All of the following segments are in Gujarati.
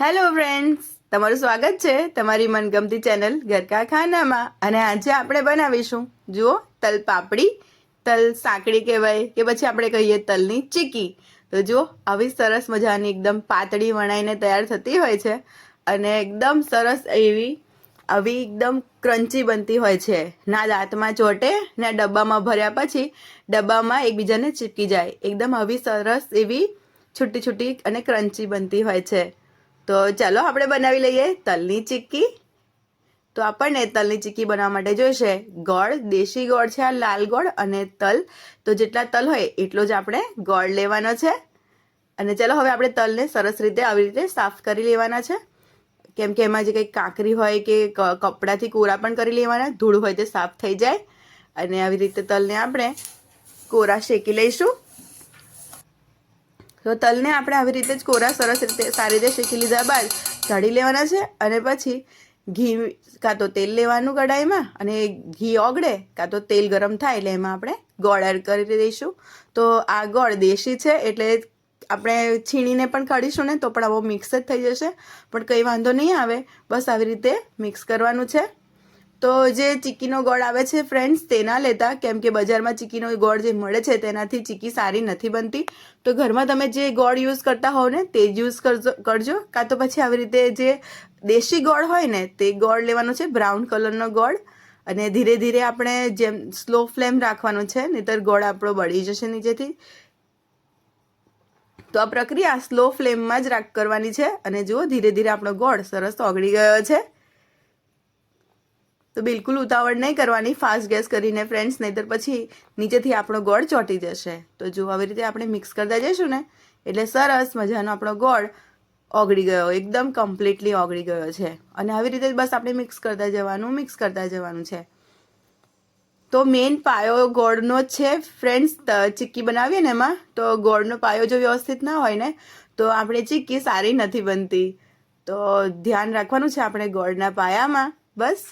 હેલો ફ્રેન્ડ્સ, તમારું સ્વાગત છે તમારી મનગમતી ચેનલ ઘરકા ખાનામાં અને આજે આપણે બનાવીશું, જુઓ, તલ પાપડી, તલ સાંકડી કહેવાય, કે પછી આપણે કહીએ તલની ચીકી. તો જુઓ, આવી સરસ મજાની એકદમ પાતળી વણાઈને તૈયાર થતી હોય છે. અને એકદમ સરસ એવી, આવી એકદમ ક્રન્ચી બનતી હોય છે. ના દાંતમાં ચોટે, ના ડબ્બામાં ભર્યા પછી ડબ્બામાં એકબીજાને ચીપકી જાય. એકદમ આવી સરસ એવી છૂટી છૂટી અને ક્રન્ચી બનતી હોય છે. તો ચાલો આપણે બનાવી લઈએ તલની ચીક્કી. તો આપણને તલની ચીક્કી બનાવવા માટે જોઈશે ગોળ, દેશી ગોળ છે આ લાલ ગોળ અને તલ. તો જેટલા તલ હોય એટલો જ આપણે ગોળ લેવાનો છે. અને ચાલો હવે આપણે તલને સરસ રીતે આવી રીતે સાફ કરી લેવાના છે. કેમ કે એમાં જે કંઈક કાંકરી હોય ક- કપડાથી કોરા પણ કરી લેવાના, ધૂળ હોય તે સાફ થઈ જાય. અને આવી રીતે તલને આપણે કોરા શેકી લઈશું. તો તલને આપણે આવી રીતે જ કોરા સરસ રીતે સારી રીતે શેકી લીધા બાદ કાઢી લેવાના છે અને પછી ઘી કાં તો તેલ લેવાનું કઢાઈમાં અને ઘી ઓગળે કાં તો તેલ ગરમ થાય એટલે એમાં આપણે ગોળ એડ કરી દઈશું. તો આ ગોળ દેશી છે એટલે આપણે છીણીને પણ કાઢીશું ને તો પણ આવો મિક્સ જ થઈ જશે. પણ કંઈ વાંધો નહીં આવે. બસ આવી રીતે મિક્સ કરવાનું છે. તો જે ચીકીનો ગોળ આવે છે ફ્રેન્ડ્સ તેના લેતા. કેમ કે બજારમાં ચીકીનો ગોળ જે મળે છે, તેનાથી ચીકી સારી નથી બનતી. તો ઘરમાં તમે જે ગોળ યુઝ કરતા હોવ ને, તે જ યુઝ કરજો કરજો. કાં તો પછી આવી રીતે જે દેશી ગોળ હોય ને, તે ગોળ લેવાનો છે બ્રાઉન કલરનો ગોળ. અને ધીરે ધીરે આપણે જેમ સ્લો ફ્લેમ રાખવાનો છે, નહીતર ગોળ આપણો બળી જશે નીચેથી. તો આ પ્રક્રિયા સ્લો ફ્લેમમાં જ રાખ, કરવાની છે. અને જુઓ, ધીરે ધીરે આપણો ગોળ સરસ ઓગળી ગયો છે. તો બિલકુલ ઉતાવળ નહીં કરવાની ફાસ્ટ ગેસ કરીને ફ્રેન્ડ્સ નહીતર પછી નીચેથી આપણો ગોળ ચોંટી જશે. તો જો આવી રીતે આપણે મિક્સ કરતા જઈશું ને, એટલે સરસ મજાનો આપણો ગોળ ઓગળી ગયો, એકદમ કમ્પ્લીટલી ઓગળી ગયો છે. અને આવી રીતે બસ આપણે મિક્સ કરતા જવાનું મિક્સ કરતા જવાનું છે. તો મેઇન પાયો ગોળનો જ છે ફ્રેન્ડ્સ ચીક્કી બનાવીએ ને એમાં, તો ગોળનો પાયો જો વ્યવસ્થિત ના હોય ને, તો આપણે ચીક્કી સારી નથી બનતી. તો ધ્યાન રાખવાનું છે આપણે ગોળના પાયામાં, બસ.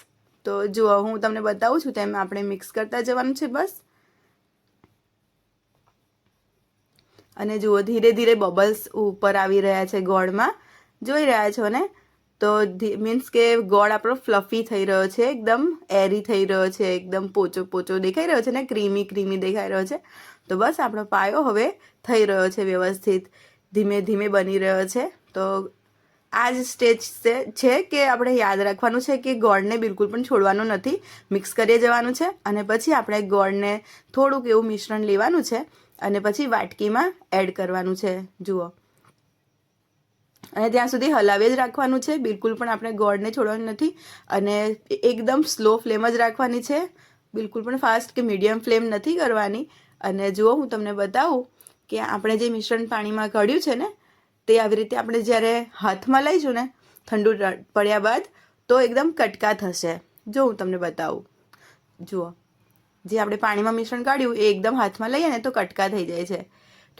તો જુઓ, હું તમને બતાવું છું, તેમ આપણે મિક્સ કરતા જવાનું છે, બસ. અને જુઓ, ધીરે ધીરે બબલ્સ ઉપર આવી રહ્યા છે ગોળમાં. જોઈ રહ્યા છો ને? તો મીન્સ કે ગોળ આપણો ફ્લફી થઈ રહ્યો છે, એકદમ એરી થઈ રહ્યો છે, એકદમ પોચો પોચો દેખાઈ રહ્યો છે ને? ક્રીમી ક્રીમી દેખાઈ રહ્યો છે. તો બસ, આપણો પાયો હવે થઈ રહ્યો છે વ્યવસ્થિત. ધીમે ધીમે બની રહ્યો છે. તો આ જ સ્ટેજ છે કે આપણે યાદ રાખવાનું છે કે ગોળને બિલકુલ પણ છોડવાનું નથી. મિક્સ કરી જવાનું છે અને પછી આપણે ગોળને થોડુંક એવું મિશ્રણ લેવાનું છે અને પછી વાટકીમાં એડ કરવાનું છે. જુઓ. અને ત્યાં સુધી હલાવે જ રાખવાનું છે. બિલકુલ પણ આપણે ગોળને છોડવાનું નથી અને એકદમ સ્લો ફ્લેમ જ રાખવાની છે. બિલકુલ પણ ફાસ્ટ કે મીડિયમ ફ્લેમ નથી કરવાની. અને જુઓ, હું તમને બતાવું કે આપણે જે મિશ્રણ પાણીમાં કાઢ્યું છે ને તે આવી રીતે આપણે જ્યારે હાથમાં લઈશું ને, ઠંડુ પડ્યા બાદ તો એકદમ કટકા થશે. જો હું તમને બતાવું. જુઓ. જે આપણે પાણીમાં મિશ્રણ કાઢ્યું, એ એકદમ હાથમાં લઈએ ને તો કટકા થઈ જાય છે.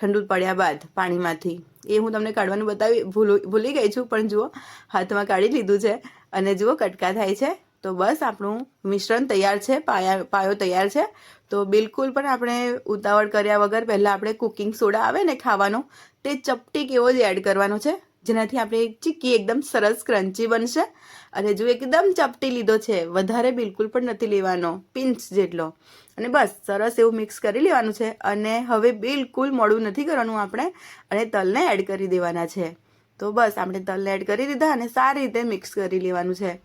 ઠંડુ પડ્યા બાદ પાણીમાંથી. એ હું તમને કાઢવાનું બતાવી, ભૂલું, ભૂલી ગઈ છું, પણ જુઓ, હાથમાં કાઢી લીધું છે અને જુઓ, કટકા થાય છે. તો બસ આપણું મિશ્રણ તૈયાર છે, પાયા, પાયો તૈયાર છે. તો બિલકુલ પણ આપણે ઉતાવળ કર્યા વગર પહેલાં આપણે કુકિંગ સોડા આવે ને ખાવાનો, તે ચપટી એવો જ એડ કરવાનો છે, જેનાથી આપણે ચીક્કી એકદમ સરસ ક્રન્ચી બનશે. અને જો એકદમ ચપટી લીધો છે, વધારે બિલકુલ પણ નથી લેવાનો, પિંચ જેટલો. અને બસ, સરસ એવું મિક્સ કરી લેવાનું છે, અને હવે બિલકુલ મોડું નથી કરવાનું આપણે, અને તલને એડ કરી દેવાના છે. તો બસ, આપણે તલને એડ કરી દીધા અને સારી રીતે મિક્સ કરી લેવાનું છે.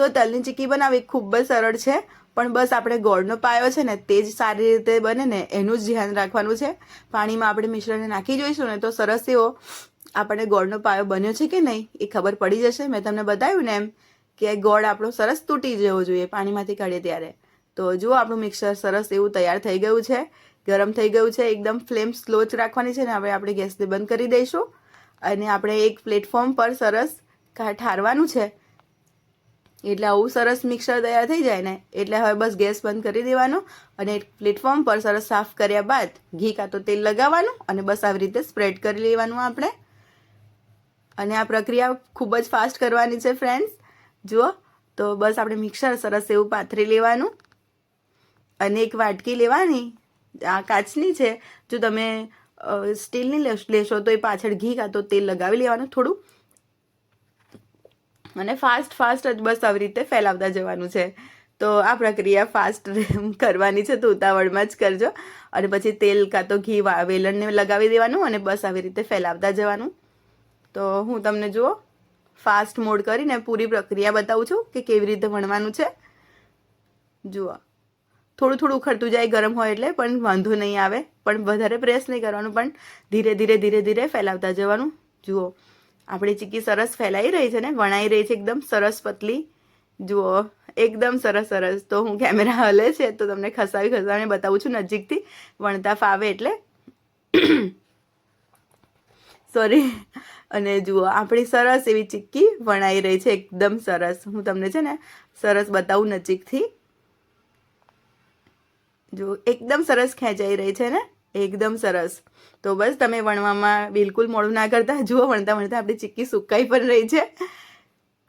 તો તલની ચીક્કી બનાવવી ખૂબ જ સરળ છે, પણ બસ આપણે ગોળનો પાયો છે ને તે જ સારી રીતે બને ને એનું જ ધ્યાન રાખવાનું છે. પાણીમાં આપણે મિશ્રણને નાખી જોઈશું ને તો સરસ એવો આપણને ગોળનો પાયો બન્યો છે કે નહીં એ ખબર પડી જશે. મેં તમને બતાવ્યું ને એમ કે ગોળ આપણો સરસ તૂટી જવો જોઈએ પાણીમાંથી કાઢીએ ત્યારે. તો જુઓ આપણું મિક્સર સરસ એવું તૈયાર થઈ ગયું છે. ગરમ થઈ ગયું છે, એકદમ ફ્લેમ સ્લો જ રાખવાની છે ને હવે આપણે ગેસને બંધ કરી દઈશું. અને આપણે એક પ્લેટફોર્મ પર સરસ ઠારવાનું છે. એટલે આવું સરસ મિક્સર તૈયાર થઈ જાય ને, એટલે હવે બસ ગેસ બંધ કરી દેવાનો અને પ્લેટફોર્મ પર સરસ સાફ કર્યા બાદ ઘી કાં તો તેલ લગાવવાનું અને બસ આવી રીતે સ્પ્રેડ કરી લેવાનું આપણે. અને આ પ્રક્રિયા ખૂબ જ ફાસ્ટ કરવાની છે ફ્રેન્ડ્સ. જુઓ, તો બસ આપણે મિક્સર સરસ એવું પાથરી લેવાનું. અને એક વાટકી લેવાની. આ કાચની છે. જો તમે સ્ટીલની લેશો તો એ પાછળ ઘી કાં તો તેલ લગાવી લેવાનું થોડું. અને ફાસ્ટ ફાસ્ટ જ બસ આવી રીતે ફેલાવતા જવાનું છે. તો આ પ્રક્રિયા ફાસ્ટ કરવાની છે, તો ઉતાવળમાં જ કરજો. અને પછી તેલ કાં તો ઘી વેલણને લગાવી દેવાનું અને બસ આવી રીતે ફેલાવતા જવાનું. તો હું તમને જુઓ ફાસ્ટ મોડ કરીને પૂરી પ્રક્રિયા બતાવું છું કે કેવી રીતે વણવાનું છે. જુઓ, થોડું થોડું ઉખડતું જાય, ગરમ હોય એટલે, પણ વાંધો નહીં આવે. પણ વધારે પ્રેસ નહીં કરવાનું, પણ ધીરે ધીરે ધીરે ધીરે ફેલાવતા જવાનું. જુઓ આપણી ચીક્કી સરસ ફેલાઈ રહી છે ને, વણાઈ રહી છે એકદમ સરસ પતલી. જુઓ, એકદમ સરસ સરસ. તો હું કેમેરા હલે છે તો તમને ખસાવી ખસાવીને બતાવું છું નજીકથી. વણતા ફાવે એટલે. સોરી અને જુઓ, આપણી સરસ એવી ચીક્કી વણાઈ રહી છે એકદમ સરસ. હું તમને છે ને સરસ બતાવું નજીકથી. જુઓ, એકદમ સરસ ખેંચાઈ રહી છે ને. એકદમ સરસ. તો બસ તમે વણવામાં બિલકુલ મોડું ના કરતા, જુઓ વણતા વણતા આપણી ચીક્કી સુકાઈ પણ રહી છે.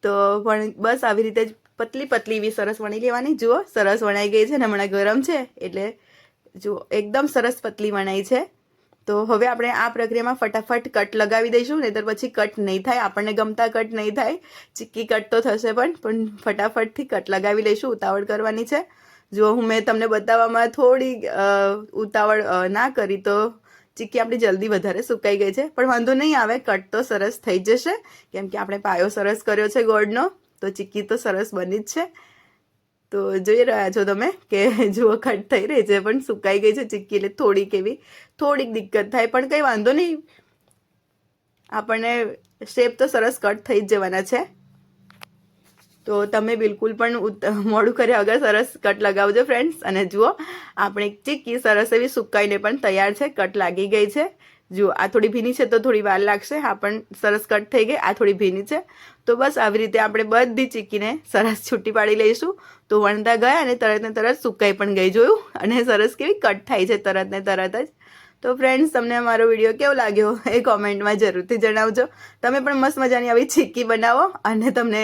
તો પણ બસ આવી રીતે જ પતલી પતલી એવી સરસ વણી લેવાની. જુઓ, સરસ વણાઈ ગઈ છે ને હમણાં ગરમ છે, એટલે જુઓ, એકદમ સરસ પતલી વણાઈ છે. તો હવે આપણે આ પ્રક્રિયામાં ફટાફટ કટ લગાવી દઈશું, નહીતર પછી કટ નહીં થાય. આપણને ગમતા કટ નહીં થાય. ચીક્કી કટ તો થશે પણ પણ ફટાફટથી કટ લગાવી લઈશું, ઉતાવળ કરવાની છે. જો હું મેં તમને બતાવવામાં થોડી ઉતાવળ ના કરી તો ચીક્કી આપણી જલ્દી વધારે સુકાઈ ગઈ છે. પણ વાંધો નહીં, આવે, કટ તો સરસ થઈ જશે. કેમ કે આપણે પાયો સરસ કર્યો છે ગોળનો, તો ચીક્કી તો સરસ બની જ છે. તો જોઈ રહ્યા છો તમે કે જુઓ, કટ થઈ રહી છે, પણ સુકાઈ ગઈ છે ચીક્કી, એટલે થોડીક એવી, થોડીક દિક્કત થાય. પણ કંઈ વાંધો નહીં. આપણને શેપ તો સરસ કટ થઈ જ જવાના છે. તો તમે બિલકુલ પણ મોડું કર્યા વગર સરસ કટ લગાવજો ફ્રેન્ડ્સ અને જુઓ, આપણી ચીક્કી સરસ એવી સુકાઈને પણ તૈયાર છે. કટ લાગી ગઈ છે. જુઓ, આ થોડી ભીની છે તો થોડી વાર લાગશે. આ પણ સરસ કટ થઈ ગઈ. આ થોડી ભીની છે. તો બસ આવી રીતે આપણે બધી ચીકીને સરસ છૂટી પાડી લઈશું. તો વણતા ગયા અને તરત ને તરત સુકાઈ પણ ગઈ. જોયું? અને સરસ કેવી કટ થાય છે તરત ને તરત જ. તો ફ્રેન્ડ્સ તમને મારો વીડિયો કેવો લાગ્યો એ કોમેન્ટમાં જરૂરથી જણાવજો. તમે પણ મસ્ત મજાની આવી ચીક્કી બનાવો અને તમને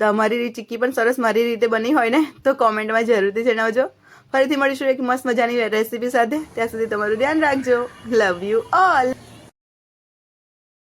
તમારી ચીક્કી પણ સરસ મારી રીતે બની હોય ને, તો કોમેન્ટમાં જરૂરથી જણાવજો. ફરીથી મળીશું એક મસ્ત મજાની રેસીપી સાથે. ત્યાં સુધી તમારું ધ્યાન રાખજો. Love you all